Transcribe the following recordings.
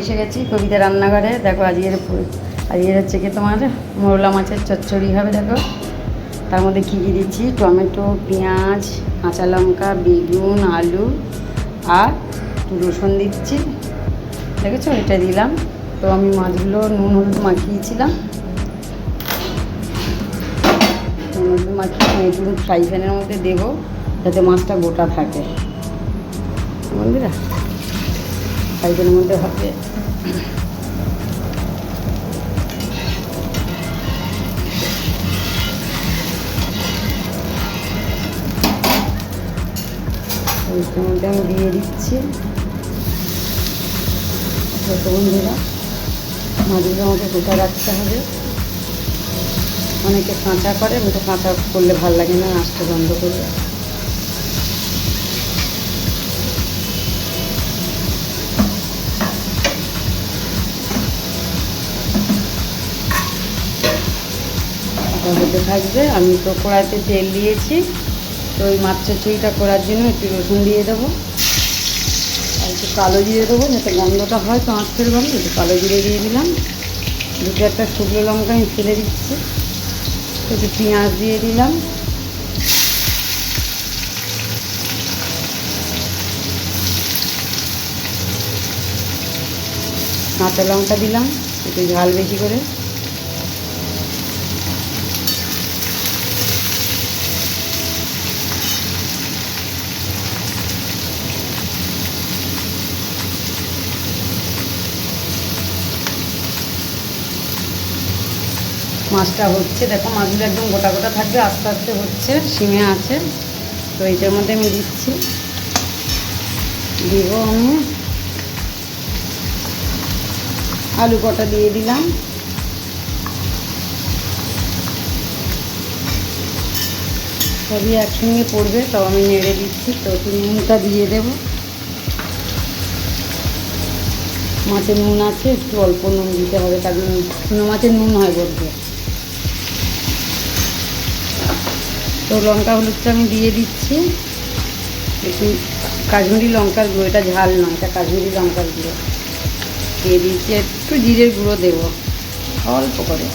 এসে গেছি কবিতা রান্নাঘরে। দেখো আজকের আজকের হচ্ছে কি তোমার? মোরলা মাছের চচ্চড়ি হবে, দেখো। তার মধ্যে কী কী দিচ্ছি? টমেটো, পেঁয়াজ, কাঁচা লঙ্কা, বেগুন, আলু আর রসুন দিচ্ছি। দেখেছ? এটা দিলাম। তো আমি মাছগুলো নুন হলুদ মাখিয়েছিলাম। নুন হলুদ মাখিয়ে আমি একটু ফ্রাই প্যানের মধ্যে দেবো যাতে মাছটা গোটা থাকে। বন্ধুরা প্যানের মধ্যে হবে আমি দিয়ে দিচ্ছি। বন্ধুরা মাছগুলো আমাকে গোটা রাখতে হবে? অনেকে কাঁচা করে আমি তো কাঁচা করলে ভালো লাগে না আঁচটা বন্ধ করলে। হতে থাকবে। আমি তো কড়াইতে তেল দিয়েছি। তো ওই মাছ চচ্চড়িটা করার জন্য একটু রসুন দিয়ে দেবো। আর একটু কালো জিরে দেবো, যাতে গন্ধটা হয়। তো আঁচের গন্ধ, একটু কালো জিরে দিয়ে দিলাম। দুটো একটা শুকনো লঙ্কা আমি ফেলে দিচ্ছি। একটু পেঁয়াজ দিয়ে দিলাম। কাঁচা লঙ্কা দিলাম, একটু ঝাল বেশি করে। মাছটা হচ্ছে, দেখো মাছগুলো একদম গোটা গোটা থাকবে, আস্তে আস্তে হচ্ছে সিমে আছে। তো এইটার মধ্যে আমি দিচ্ছি। দিব আমি। আলু কটা দিয়ে দিলাম। সবই একসঙ্গে পড়বে তো আমি নেড়ে দিচ্ছি, তো একটু নুনটা দিয়ে দেবো। মাছে নুন আছে, একটু অল্প নুন দিতে হবে, কারণ মাছের নুন হয় বলতে। তো লঙ্কা হলুদটা আমি দিয়ে দিচ্ছি। একটু কাশ্মীরি লঙ্কার গুঁড়ো এটা ঝাল নয় এটা কাশ্মীরি লঙ্কার গুঁড়ো। দিয়ে দিচ্ছি একটু জিরের গুঁড়ো দেবো। অল্প করে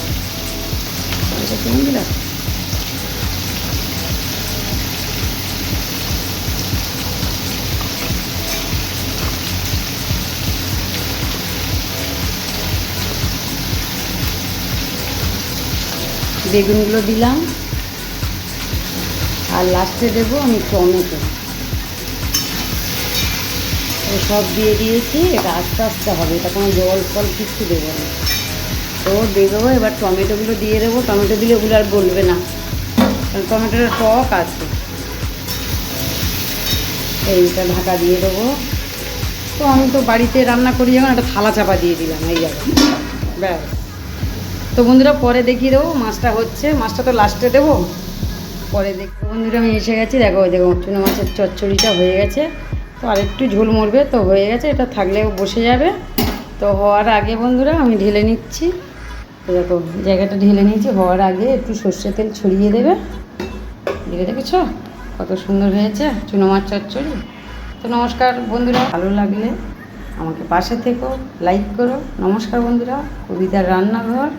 বেগুনগুলো দিলাম। আর লাস্টে দেবো আমি টমেটো। ও সব দিয়ে দিয়েছি, এটা আস্তে আস্তে হবে, এটা কোনো জল ফল কিচ্ছু দেবো না। তো দেবো, এবার টমেটোগুলো দিয়ে দেবো, টমেটো দিলে ওগুলো আর বলবে না। কারণ টমেটোটা টক আছে। এইটা ঢাকা দিয়ে দেবো। তো আমি তো বাড়িতে রান্না করি যখন একটা থালা চাপা দিয়ে দিলাম, এই জায়গায় ব্যাস। তো বন্ধুরা, পরে দেখিয়ে দেবো, মাছটা হচ্ছে, মাছটা তো লাস্টে দেবো। পরে দেখব বন্ধুরা আমি এসে গেছি, দেখো দেখো, চুনো মাছের চচ্চড়িটা হয়ে গেছে। তো আর একটু ঝোল মরবে, তো হয়ে গেছে, এটা থাকলে বসে যাবে। তো হওয়ার আগে বন্ধুরা, আমি ঢেলে নিচ্ছি। দেখো, জায়গাটা ঢেলে নিয়েছি, হওয়ার আগে একটু সর্ষে তেল ছড়িয়ে দেবে। দেখে দেখেছ? কত সুন্দর হয়েছে, চুনো মাছ চচ্চড়ি। তো নমস্কার বন্ধুরা, ভালো লাগলে আমাকে পাশে থেকো, লাইক করো। নমস্কার বন্ধুরা, কবিতার রান্নাঘর।